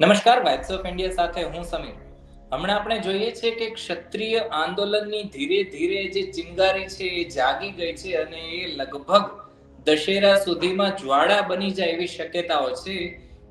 નમસ્કાર vibes of India સાથે હું સમીર. હમણાં આપણે જોઈએ છે કે ક્ષત્રિય આંદોલનની ધીરે ધીરે જે ચિંગારી છે એ જાગી ગઈ છે અને એ લગભગ દશેરા સુધીમાં જ્વાળા બની જાય એવી શક્યતાઓ છે,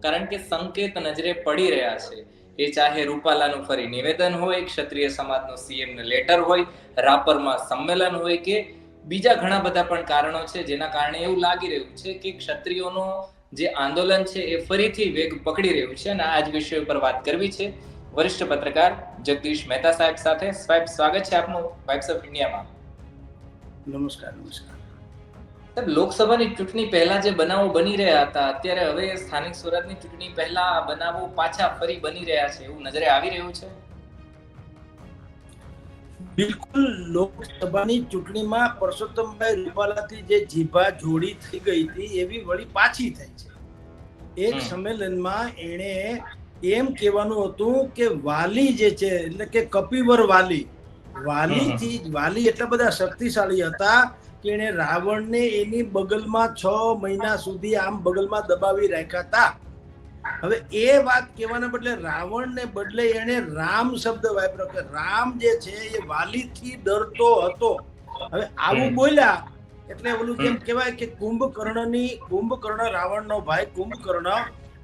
કારણ કે સંકેત નજરે પડી રહ્યા છે. એ ચાહે રૂપાલાનું ફરી નિવેદન હોય, ક્ષત્રિય સમાજનું સીએમ ને લેટર હોય, રાપરમાં સંમેલન હોય કે બીજા ઘણા બધા પણ કારણો છે જેના કારણે એવું લાગી રહ્યું છે કે ક્ષત્રિયોનો જે આંદોલન છે એ ફરીથી વેગ પકડી રહ્યું છે અને આ જ વિષય ઉપર વાત કરવી છે વરિષ્ઠ પત્રકાર જગદીશ મહેતા સાહેબ સાથે. સાહેબ સ્વાગત છે આપનું વાઇબ્સ ઓફ ઇન્ડિયામાં નમસ્કાર નમસ્કાર. સાહેબ લોકસભાની ચૂંટણી પહેલા જે બનાવો બની રહ્યા હતા અત્યારે હવે સ્થાનિક સ્વરાજની ચૂંટણી પહેલા આ બનાવો પાછા ફરી બની રહ્યા છે એવું નજરે આવી રહ્યું છે? બિલકુલ લોકસભાની ચૂંટણીમાં પરસોત્તમભાઈ રૂપાલાથી જે જીભા જોડી થઈ ગઈ હતી એવી વળી પાછી થઈ છે. એક સંમેલનમાં એણે એમ કહેવાનું હતું કે વાલી જે છે એટલે કે કપિવર વાલી વાલીથી વાલી એટલા બધા શક્તિશાળી હતા કે એણે રાવણને એની બગલમાં છ મહિના સુધી આમ બગલમાં દબાવી રાખ્યા હતા. હવે એ વાત કહેવાના બદલે રાવણને બદલે એણે રામ શબ્દ વાપર્યો કે રામ જે છે એ વાલીથી ડરતો હતો. હવે આવું બોલ્યા એટલે ઓલું કેમ કહેવાય કે કુંભકર્ણની કુંભકર્ણ રાવણનો ભાઈ કુંભકર્ણ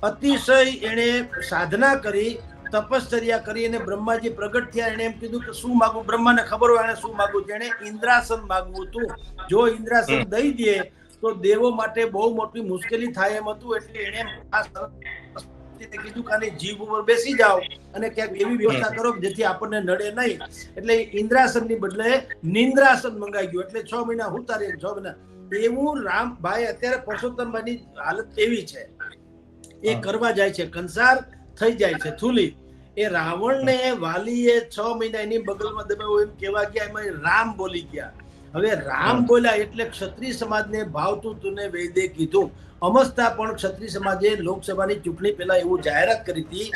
અતિશય એણે સાધના કરી તપશ્ચર્યા કરી અને બ્રહ્માજી પ્રગટ થયા. એણે એમ કીધું કે શું માગવું બ્રહ્માને ખબર હોય એને શું માગવું છે એણે ઇન્દ્રાસન માગવું હતું. જો ઇન્દ્રાસન દઈ દે તો દેવો માટે બહુ મોટી મુશ્કેલી થાય એમ હતું. એટલે એણે આ સરસ્વતીને કીધું કે જીભ ઉપર બેસી જાઓ અને ક્યાંક એવી વ્યવસ્થા કરો જેથી આપણને નડે નહીં. એટલે ઇન્દ્રાસનની બદલે નિંદ્રાસન મંગાઈ ગયું. એટલે છ મહિના ઉતારી છ મહિના. એવું રામભાઈ અત્યારે પરસોત્તમભાઈની હાલત એવી છે. એ કરવા જાય છે. કંસાર થઈ જાય છે. થૂલી. એ રાવણને વાલીએ છ મહિના એની બગલમાં દબાવ્યો એમ કેવા ગયા. એમાં રામ બોલી ગયા. હવે રામ. બોલ્યા એટલે ક્ષત્રિય સમાજને ભાવતું તુને વૈદે કીધું અમસ્તા પણ ક્ષત્રિય સમાજે લોકસભાની ચૂંટણી પહેલા એવું જાહેરાત કરી હતી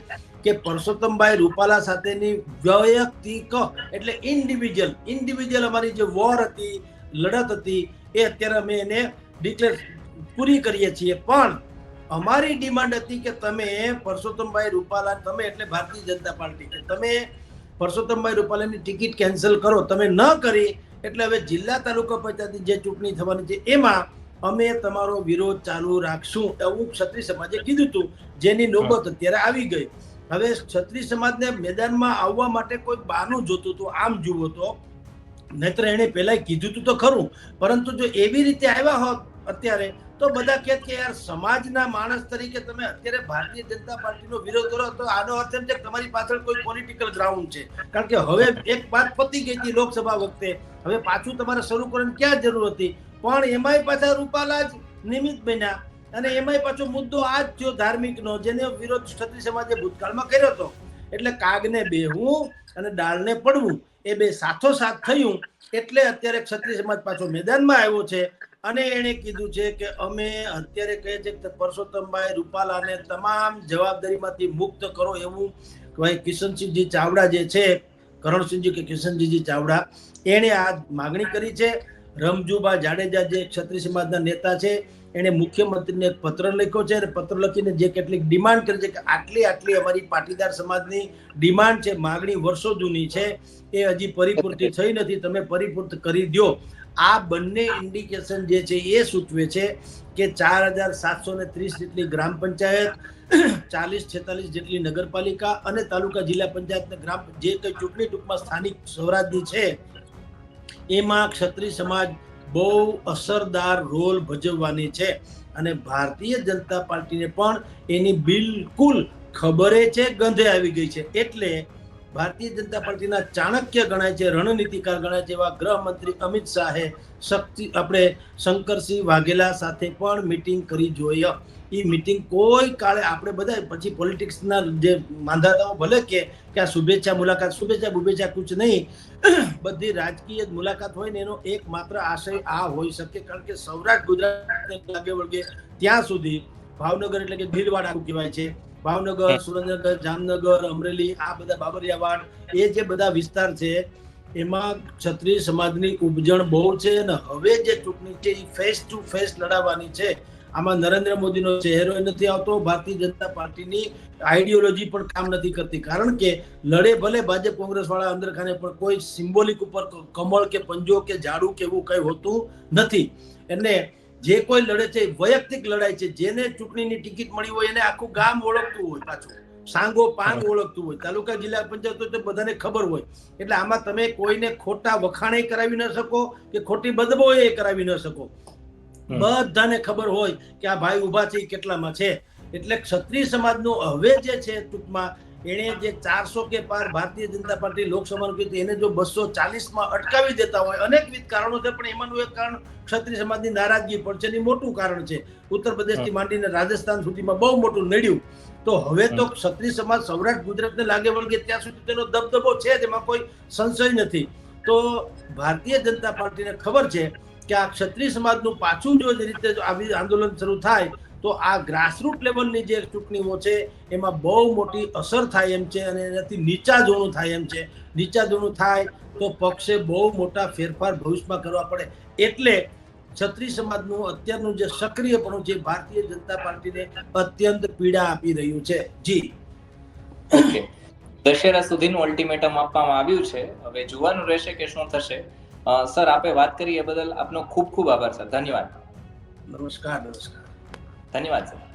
કે પરસોત્તમભાઈ રૂપાલા સાથેની વૈયક્તિક એટલે ઇન્ડિવિજ્યુઅલ ઇન્ડિવિજ્યુઅલ અમારી જે વોર હતી લડત હતી એ અત્યારે અમે એને ડિક્લેર પૂરી કરીએ છીએ પણ અમારી ડિમાન્ડ હતી કે તમે પરસોત્તમભાઈ રૂપાલા તમે એટલે ભારતીય જનતા પાર્ટી કે તમે પરસોત્તમભાઈ રૂપાલાની ટિકિટ કેન્સલ કરો તમે ન કરી એટલે હવે જિલ્લા તાલુકા પંચાયતની જે ચૂંટણી થવાની છે એમાં અમે તમારો વિરોધ ચાલુ રાખશું એવું ક્ષત્રિય સમાજે કીધું હતું જેની નોબત અત્યારે આવી ગઈ. હવે ક્ષત્રિય સમાજને મેદાનમાં આવવા માટે કોઈ બહારનું જોતું હતું આમ જુઓ તો નહીતર એણે પહેલા કીધું હતું તો ખરું પરંતુ જો એવી રીતે આવ્યા હોત અત્યારે, તો બધા કહે કે યાર, સમાજના માણસ તરીકે તમે અત્યારે ભારતીય જનતા પાર્ટીનો વિરોધ કરો તો આનો અર્થ એમ છે તમારી પાછળ કોઈ પોલિટિકલ ગ્રાઉન્ડ છે. કારણ કે હવે એક વાત પતી ગઈ હતી લોકસભા વખતે, હવે પાછું તમારે શરૂ કરવાની ક્યાં જરૂર હતી? પણ એમાંય પાછા રૂપાલા જ નિમિત્ત બન્યા. અને એમાંય પાછો મુદ્દો આ જ થયો ધાર્મિકનો, જેને વિરોધ ક્ષત્રિય સમાજે ભૂતકાળમાં કર્યો હતો. એટલે કાગને બેહવું અને ડાળને પડવું, એ બે સાથો સાથ થયું. એટલે અત્યારે ક્ષત્રિય સમાજ પાછો મેદાનમાં આવ્યો છે. અને એણે કીધું છે કે અમે અત્યારે કહે છે કે પરસોત્તમભાઈ રૂપાલાને તમામ જવાબદારીમાંથી મુક્ત કરો એવું ભાઈ કિશનસિંહજી ચાવડા જે છે, કરણસિંહજી કે કિશનજીજી ચાવડા, એણે આ માગણી કરી છે. રમજુબા જાડેજા જે ક્ષત્રિય સમાજના નેતા છે એણે મુખ્યમંત્રીને પત્ર લખ્યો છે અને પત્ર લખીને જે કેટલીક ડિમાન્ડ કરી છે કે આટલી આટલી અમારી પાટીદાર સમાજની ડિમાન્ડ છે, માગણી વર્ષો જૂની છે, એ હજી પરિપૂર્તિ થઈ નથી, તમે પરિપૂર્ત કરી દો આ બંને ઇન્ડિકેશન જે છે એ સૂચવે છે કે ચાર હજાર સાતસો ને ત્રીસ જેટલી ગ્રામ પંચાયત, ચાલીસ છેતાલીસ જેટલી નગરપાલિકા અને તાલુકા જિલ્લા પંચાયતને ગ્રામ, જે કઈ ચૂંટણી ટૂંકમાં સ્થાનિક સ્વરાજની છે, એમાં ક્ષત્રિય સમાજ બહુ અસરદાર રોલ ભજવવાની છે. અને ભારતીય જનતા પાર્ટીને પણ એની બિલકુલ ખબરે છે, ગંધે આવી ગઈ છે. એટલે ભારતીય જનતા પાર્ટીના ચાણક્ય ગણાય છે, રણનીતિકાર ગણાય છે એવા ગૃહમંત્રી અમિત શાહે શક્તિ આપણે શંકરસિંહ વાઘેલા સાથે પણ મિટિંગ કરી જોઈએ એ મિટિંગ કોઈ કાળે આપણે બધા પછી પોલિટિક્સના જે માંધાતાઓ ભલે કે કે આ શુભેચ્છા મુલાકાત, શુભેચ્છા બુભેચ્છા કુછ નહીં, બધી રાજકીય મુલાકાત હોય ને એનો એકમાત્ર આશય આ હોઈ શકે, કારણ કે સૌરાષ્ટ્ર ગુજરાત લાગે વળગે ત્યાં સુધી ભાવનગર એટલે કે ભીલવાડા કહેવાય છે. ભાવનગર સુરેન્દ્રનગર જામનગર અમરેલી આ બધા બાબરિયાવાડ એ જે બધા વિસ્તાર છે એમાં ક્ષત્રિય સમાજની ઉપજણ બહુ છે અને હવે જે ચૂંટણી છે એ ફેસ ટુ ફેસ લડાવવાની છે. આમાં નરેન્દ્ર મોદીનો ચહેરો નથી આવતો ભારતીય જનતા પાર્ટીની આઈડિયોલોજી પણ કામ નથી કરતી. કારણ કે લડે ભલે ભાજપ કોંગ્રેસ વાળા અંદર ખાને પણ કોઈ સિમ્બોલિક ઉપર કમળ કે પંજો કે ઝાડુ કે એવું કઈ હોતું નથી. એટલે જે કોઈ લડે છે વૈયક્તિક લડાઈ છે. જેને ચૂંટણીની ટિકિટ મળી હોય એને આખું ગામ ઓળખતું હોય પાછું. સાંગો પાંગ ઓળખતું હોય. તાલુકા જિલ્લા પંચાયત તો બધાને ખબર હોય. એટલે આમાં તમે કોઈને ખોટા વખાણે કરાવી ન શકો કે ખોટી બદબો એ કરાવી ન શકો. બધાને ખબર હોય કે આ ભાઈ ઊભા છે એ કેટલામાં છે. એટલે ક્ષત્રિય સમાજનું હવે જે છે ટૂંકમાં એણે જે ચારસો કે પાર ભારતીય જનતા પાર્ટી લોકસભાનું કીધું એને જો બસો ચાલીસમાં અટકાવી દેતા હોય અનેકવિધ કારણો છે પણ એમાંનું એક કારણ ક્ષત્રિય સમાજની નારાજગી પણ છે મોટું કારણ છે. ઉત્તર પ્રદેશથી માંડીને રાજસ્થાન સુધીમાં બહુ મોટું નડ્યું. તો હવે તો ક્ષત્રિય સમાજ સૌરાષ્ટ્ર ગુજરાતને લાગે વળગે ત્યાં સુધી તેનો દબદબો છે તેમાં કોઈ સંશય નથી. તો ભારતીય જનતા પાર્ટીને ખબર છે કે આ ક્ષત્રિય સમાજનું પાછું જો રીતે આવી આંદોલન શરૂ થાય તો આ ગ્રાસરૂટ લેવલની જે ચૂંટણીઓ છે એમાં બહુ મોટી અસર થાય એમ છે અને એનાથી નીચા જોણું થાય એમ છે. નીચા જોણું થાય તો પક્ષે બહુ મોટા ફેરફાર ભવિષ્યમાં કરવા પડે. એટલે છત્રી સમાજનું અત્યારનું જે સક્રિયપણું છે ભારતીય જનતા પાર્ટીને અત્યંત પીડા આપી રહ્યું છે. જી. ઓકે. દશેરા સુધીનું અલ્ટિમેટમ આપવામાં આવ્યું છે. હવે જોવાનું રહેશે કે શું થશે. સર આપે વાત કરી એ બદલ આપનો ખૂબ ખૂબ આભાર સર. ધન્યવાદ. નમસ્કાર નમસ્કાર. ધન્યવાદ સર.